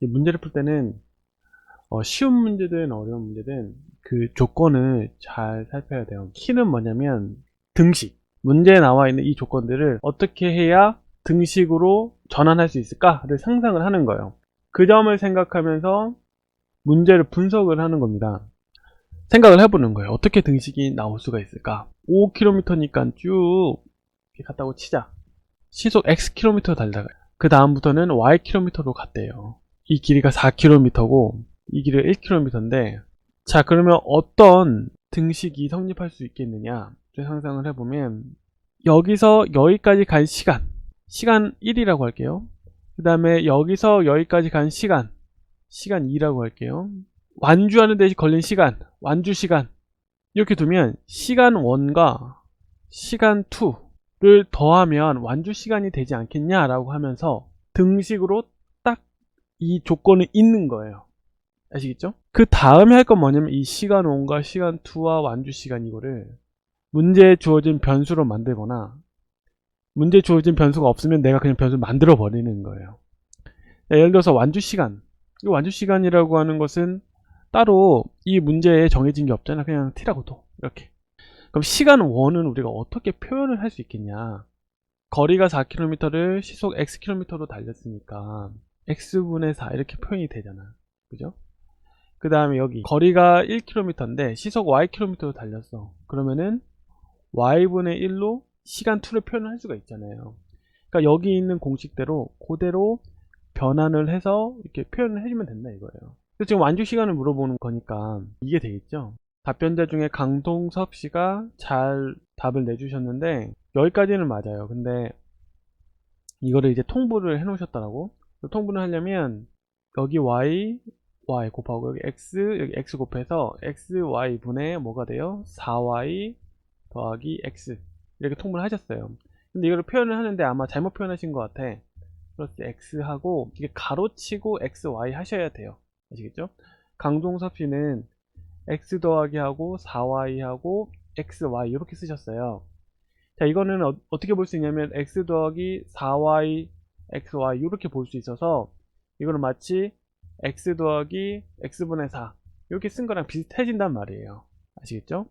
이 문제를 풀 때는 어, 쉬운 문제든 어려운 문제든 그 조건을 잘 살펴야 돼요. 키는 뭐냐면 등식. 문제에 나와 있는 이 조건들을 어떻게 해야 등식으로 전환할 수 있을까를 상상을 하는 거예요. 그 점을 생각하면서 문제를 분석을 하는 겁니다. 생각을 해보는 거예요. 어떻게 등식이 나올 수가 있을까? 5km니까 쭉 갔다고 치자. 시속 x km 달다가 그 다음부터는 y km로 갔대요. 이 길이가 4km고 이 길이가 1km인데 자 그러면 어떤 등식이 성립할 수 있겠느냐? 좀 상상을 해보면 여기서 여기까지 간 시간 시간 1이라고 할게요. 그 다음에 여기서 여기까지 간 시간 시간 2라고 할게요. 완주하는 데 걸린 시간 완주 시간. 이렇게 두면 시간 1과 시간 2를 더하면 완주 시간이 되지 않겠냐라고 하면서 등식으로 딱 이 조건이 있는 거예요 아시겠죠? 그 다음에 할 건 뭐냐면 이 시간 1과 시간 2와 완주 시간 이거를 문제에 주어진 변수로 만들거나 문제에 주어진 변수가 없으면 내가 그냥 변수를 만들어 버리는 거예요. 예를 들어서 완주 시간. 이 완주 시간이라고 하는 것은 따로 이 문제에 정해진 게 없잖아. 그냥 t라고 둬. 이렇게. 그럼 시간 1은 우리가 어떻게 표현을 할 수 있겠냐? 거리가 4km를 시속 xkm로 달렸으니까 x분의 4 이렇게 표현이 되잖아. 그죠? 그 다음에 여기 거리가 1km인데 시속 y km로 달렸어. 그러면은 y분의 1로 시간 2를 표현을 할 수가 있잖아요. 그러니까 여기 있는 공식대로 그대로 변환을 해서 이렇게 표현을 해주면 된다 이거예요. 그래서 지금 완주 시간을 물어보는 거니까 이게 되겠죠? 답변자 중에 강동섭 씨가 잘 답을 내주셨는데 여기까지는 맞아요. 근데 이거를 이제 통보를 해 놓으셨더라고 통보를 하려면 여기 y y 곱하고 여기 x 여기 x 곱해서 x y 분의 뭐가 돼요? 4y 더하기 x 이렇게 통분을 하셨어요. 근데 이거를 표현을 하는데 아마 잘못 표현하신 것 같아. 플러스 x 하고 이게 가로치고 x y 하셔야 돼요. 아시겠죠? 강동섭 씨는 x 더하기 하고 4y 하고 x y 이렇게 쓰셨어요. 자 이거는 어, 떻게 볼 수 있냐면 x 더하기 4y x y 이렇게 볼 수 있어서 이거는 마치 x 더하기 x분의 4 이렇게 쓴 거랑 비슷해진단 말이에요 아시겠죠?